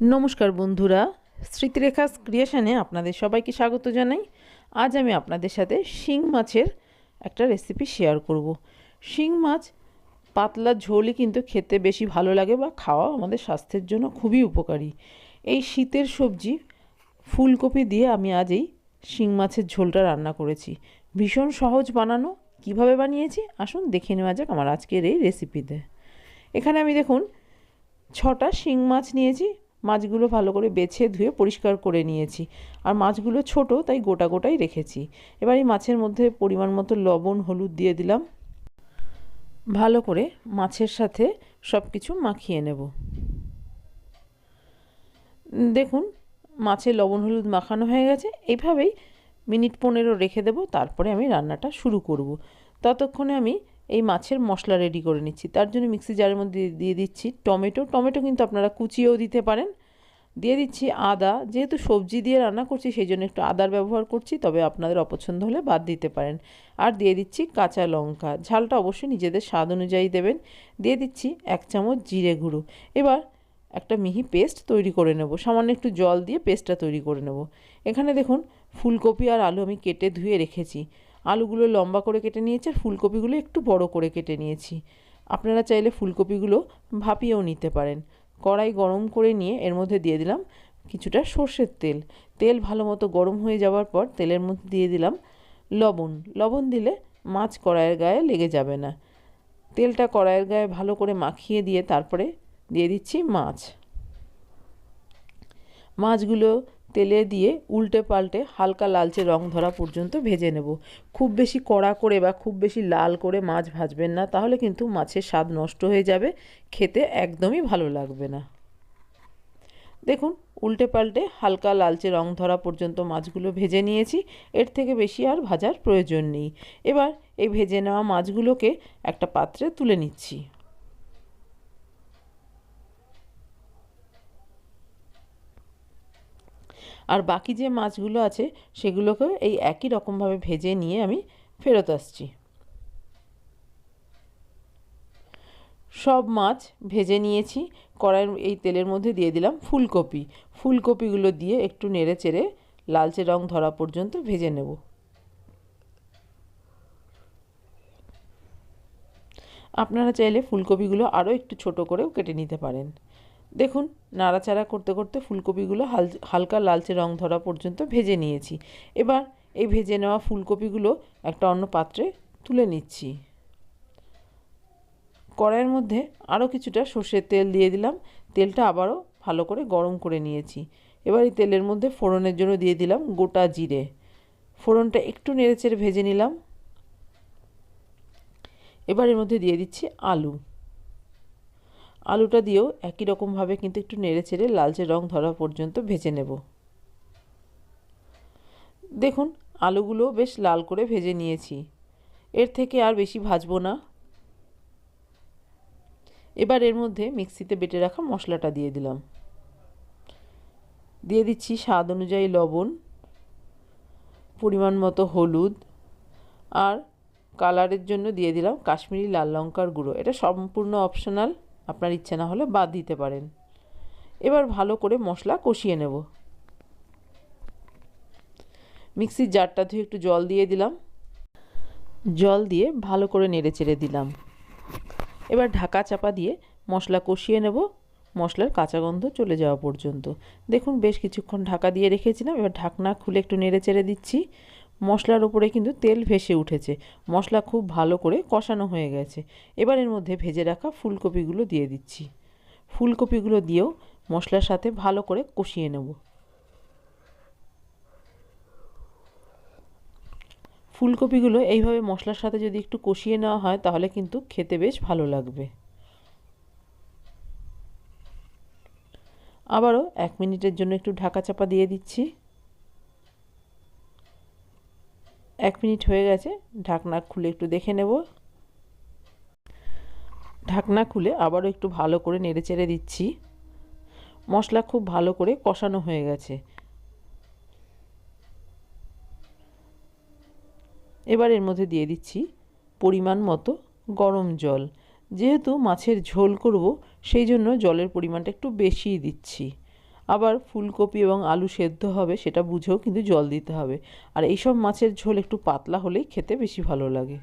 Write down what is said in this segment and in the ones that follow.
নমস্কার বন্ধুরা স্মৃতিরেখা ক্রিয়েশনে আপনাদের সবাইকে স্বাগত জানাই। আজ আমি আপনাদের সাথে শিং মাছের একটা রেসিপি শেয়ার করব। শিং মাছ পাতলা ঝোলই কিন্তু খেতে বেশি ভালো লাগে বা খাওয়া আমাদের স্বাস্থ্যের জন্য খুবই উপকারী। এই শীতের সবজি ফুলকপি দিয়ে আমি আজ এই শিং মাছের ঝোলটা রান্না করেছি। ভীষণ সহজ বানানো, কীভাবে বানিয়েছি? আসুন দেখে নেওয়া যাক আমার আজকের এই রেসিপিতে এখানে আমি দেখুন, ছটা শিং মাছ নিয়েছি মাছগুলো ভালো করে বেছে ধুয়ে পরিষ্কার করে নিয়েছি। আর মাছগুলো ছোট, তাই গোটা গোটাই রেখেছি। এবার এই মাছের মধ্যে পরিমাণ মতো লবণ, হলুদ দিয়ে দিলাম। ভালো করে মাছের সাথে সব কিছু মাখিয়ে নেব। দেখুন, মাছে লবণ, হলুদ মাখানো হয়ে গেছে। এইভাবেই মিনিট পনেরো রেখে দেবো, তারপরে আমি রান্নাটা শুরু করব। ততক্ষণে আমি এই মাছের মশলা রেডি করে নিচ্ছি। তার জন্য মিক্সি জারের মধ্যে দিয়ে দিচ্ছি টমেটো টমেটো কিন্তু আপনারা কুচিয়েও দিতে পারেন। দিয়ে দিচ্ছি আদা। যেহেতু সবজি দিয়ে রান্না করছি, সেই জন্য একটু আদার ব্যবহার করছি, তবে আপনাদের অপছন্দ হলে বাদ দিতে পারেন। আর দিয়ে দিচ্ছি কাঁচা লঙ্কা। ঝালটা অবশ্যই নিজেদের স্বাদ অনুযায়ী দেবেন। দিয়ে দিচ্ছি এক চামচ জিরে গুঁড়ো। এবার একটা মিহি পেস্ট তৈরি করে নেব। সামান্য একটু জল দিয়ে পেস্টটা তৈরি করে নেব। এখানে দেখুন, ফুলকপি আর আলু আমি কেটে ধুয়ে রেখেছি। আলুগুলো লম্বা করে কেটে নিয়েছি আর ফুলকপিগুলো একটু বড় করে কেটে নিয়েছি। আপনারা চাইলে ফুলকপিগুলো ভাপিয়েও নিতে পারেন। কড়াই গরম করে নিয়ে এর মধ্যে দিয়ে দিলাম কিছুটা সর্ষের তেল। তেল ভালো মতো গরম হয়ে যাওয়ার পর তেলের মধ্যে দিয়ে দিলাম লবণ। লবণ দিলে মাছ কড়াইয়ের গায়ে লেগে যাবে না। তেলটা কড়াইয়ের গায়ে ভালো করে মাখিয়ে দিয়ে তারপরে দিয়ে দিচ্ছি মাছ। মাছগুলো তেলে দিয়ে উল্টে পাল্টে হালকা লালচে রং ধরা পর্যন্ত ভেজে নেব। খুব বেশি কড়া করে বা খুব বেশি লাল করে মাছ ভাজবেন না, তাহলে কিন্তু মাছের স্বাদ নষ্ট হয়ে যাবে, খেতে একদমই ভালো লাগবে না। দেখুন, উল্টে পাল্টে হালকা লালচে রং ধরা পর্যন্ত মাছগুলো ভেজে নিয়েছি, এর থেকে বেশি আর ভাজার প্রয়োজন নেই। এবার এই ভেজে নেওয়া মাছগুলোকে একটা পাত্রে তুলে নিচ্ছি। আর বাকি যে মাছগুলো আছে সেগুলোকে এই একই রকমভাবে ভেজে নিয়ে আমি ফেরত আসছি। সব মাছ ভেজে নিয়েছি, কড়াইয়ের এই তেলের মধ্যে দিয়ে দিলাম ফুলকপি। ফুলকপিগুলো দিয়ে একটু নেড়ে চেড়ে লালচে রং ধরা পর্যন্ত ভেজে নেব। আপনারা চাইলে ফুলকপিগুলো আরও একটু ছোট করেও কেটে নিতে পারেন। দেখুন, নাড়াচাড়া করতে করতে ফুলকপিগুলো হাল, হালকা লালচে রং ধরা পর্যন্ত ভেজে নিয়েছি। এবার এই ভেজে নেওয়া ফুলকপিগুলো একটা অন্য পাত্রে তুলে নিচ্ছি। কড়াইয়ের মধ্যে আরও কিছুটা সর্ষের তেল দিয়ে দিলাম। তেলটা আবারও ভালো করে গরম করে নিয়েছি। এবার এই তেলের মধ্যে ফোড়নের জন্য দিয়ে দিলাম গোটা জিরে। ফোড়নটা একটু নেড়েচেড়ে ভেজে নিলাম। এবার এর মধ্যে দিয়ে দিচ্ছি আলু। আলুটা দিয়েও একই রকমভাবে কিন্তু একটু নেড়ে চেড়ে লালচে রং ধরা পর্যন্ত ভেজে নেব। দেখুন, আলুগুলো বেশ লাল করে ভেজে নিয়েছি। এর থেকে আর বেশি ভাজবো না। এবার এর মধ্যে মিক্সিতে বেটে রাখা মশলাটা দিয়ে দিলাম। দিয়ে দিচ্ছি স্বাদ অনুযায়ী লবণ, পরিমাণ মতো হলুদ আর কালারের জন্য দিয়ে দিলাম কাশ্মীরি লাল লঙ্কার গুঁড়ো। এটা সম্পূর্ণ অপশনাল। আপনার ইচ্ছে না হলে বাদ দিতে পারেন। এবার ভালো করে মশলা কষিয়ে নেব। মিক্সির জারটা ধুয়ে একটু জল দিয়ে দিলাম। জল দিয়ে ভালো করে নেড়ে চেড়ে দিলাম। এবার ঢাকা চাপা দিয়ে মশলা কষিয়ে নেব। মশলার কাঁচা গন্ধ চলে যাওয়া পর্যন্ত। দেখুন, বেশ কিছুক্ষণ ঢাকা দিয়ে রেখেছিলাম। এবার ঢাকনা খুলে একটু নেড়ে চেড়ে দিচ্ছি। মশলার উপরে কিন্তু তেল ভেসে উঠেছে। মশলা খুব ভালো করে কষানো হয়ে গেছে। এবার এর মধ্যে ভেজে রাখা ফুলকপিগুলো দিয়ে দিচ্ছি। ফুলকপিগুলো দিয়েও মশলার সাথে ভালো করে কষিয়ে নেব। ফুলকপিগুলো এইভাবে মশলার সাথে যদি একটু কষিয়ে নেওয়া হয়, তাহলে কিন্তু খেতে বেশ ভালো লাগবে। আবারও এক মিনিটের জন্য একটু ঢাকা চাপা দিয়ে দিচ্ছি। এক মিনিট হয়ে গেছে, ঢাকনা খুলে একটু দেখে নেব। ঢাকনা খুলে আবারও একটু ভালো করে নেড়ে চেড়ে দিচ্ছি। মশলা খুব ভালো করে কষানো হয়ে গেছে। এবার এর মধ্যে দিয়ে দিচ্ছি পরিমাণ মতো গরম জল। যেহেতু মাছের ঝোল করব, সেই জন্য জলের পরিমাণটা একটু বেশিই দিচ্ছি। আবার ফুলকপি এবং আলু সেদ্ধ হবে, সেটা বুঝেও কিন্তু জল দিতে হবে। আর এইসব মাছের ঝোল একটু পাতলা হলেই খেতে বেশি ভালো লাগে।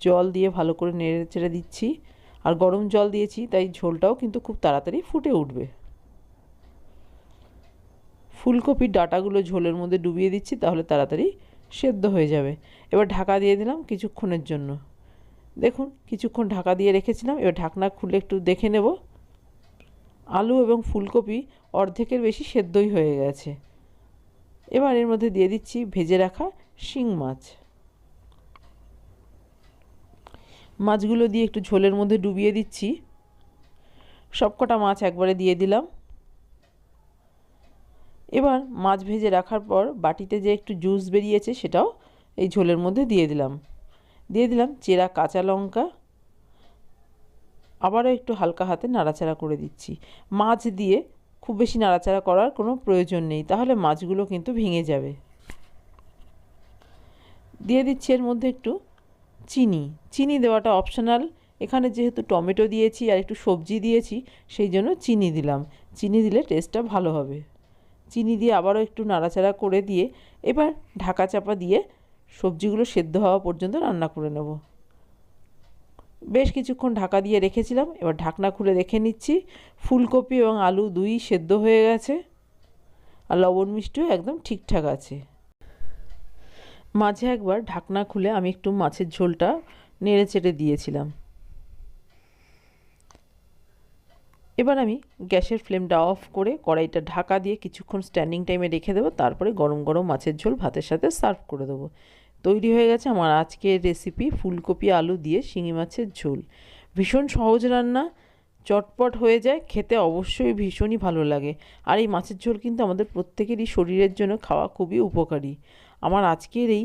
জল দিয়ে ভালো করে নেড়ে চেড়ে দিচ্ছি। আর গরম জল দিয়েছি, তাই ঝোলটাও কিন্তু খুব তাড়াতাড়ি ফুটে উঠবে। ফুলকপির ডাটাগুলো ঝোলের মধ্যে ডুবিয়ে দিচ্ছি, তাহলে তাড়াতাড়ি সেদ্ধ হয়ে যাবে। এবার ঢাকা দিয়ে দিলাম কিছুক্ষণের জন্য। দেখুন, কিছুক্ষণ ঢাকা দিয়ে রেখেছিলাম, এবার ঢাকনা খুলে একটু দেখে নেব। আলু এবং ফুলকপি অর্ধেকের বেশি সেদ্ধই হয়ে গেছে। এবার এর মধ্যে দিয়ে দিচ্ছি ভেজে রাখা শিং মাছ। মাছগুলো দিয়ে একটু ঝোলের মধ্যে ডুবিয়ে দিচ্ছি। সবকটা মাছ একবারে দিয়ে দিলাম। এবার মাছ ভেজে রাখার পর বাটিতে যে একটু জুস বেরিয়েছে সেটাও এই ঝোলের মধ্যে দিয়ে দিলাম। দিয়ে দিলাম চেরা কাঁচা লঙ্কা আবারও একটু হালকা হাতে নাড়াচাড়া করে দিচ্ছি। মাছ দিয়ে খুব বেশি নাড়াচাড়া করার কোনো প্রয়োজন নেই, তাহলে মাছগুলো কিন্তু ভেঙে যাবে। দিয়ে দিচ্ছি এর মধ্যে একটু চিনি। চিনি দেওয়াটা অপশনাল এখানে যেহেতু টমেটো দিয়েছি আর একটু সবজি দিয়েছি, সেই জন্য চিনি দিলাম। চিনি দিলে টেস্টটা ভালো হবে। চিনি দিয়ে আবারও একটু নাড়াচাড়া করে দিয়ে এবার ঢাকা চাপা দিয়ে সবজিগুলো সেদ্ধ হওয়া পর্যন্ত রান্না করে নেব। বেশ কিছুক্ষণ ঢাকা দিয়ে রেখেছিলাম। এবার ঢাকনা খুলে দেখে নিচ্ছি। ফুলকপি এবং আলু দুই সেদ্ধ হয়ে গেছে আর লবণ মিষ্টিও একদম ঠিকঠাক আছে। মাঝে একবার ঢাকনা খুলে আমি একটু মাছের ঝোলটা নেড়ে চেড়ে দিয়েছিলাম। এবার আমি গ্যাসের ফ্লেমটা অফ করে কড়াইটা ঢাকা দিয়ে কিছুক্ষণ স্ট্যান্ডিং টাইমে রেখে দেবো। তারপরে গরম গরম মাছের ঝোল ভাতের সাথে সার্ভ করে দেবো। তৈরি হয়ে গেছে আমার আজকের রেসিপি ফুলকপি, আলু দিয়ে শিঙি মাছের ঝোল। ভীষণ সহজ রান্না, চটপট হয়ে যায়, খেতে অবশ্যই ভীষণই ভালো লাগে। আর এই মাছের ঝোল কিন্তু আমাদের প্রত্যেকেরই শরীরের জন্য খাওয়া খুবই উপকারী। আমার আজকের এই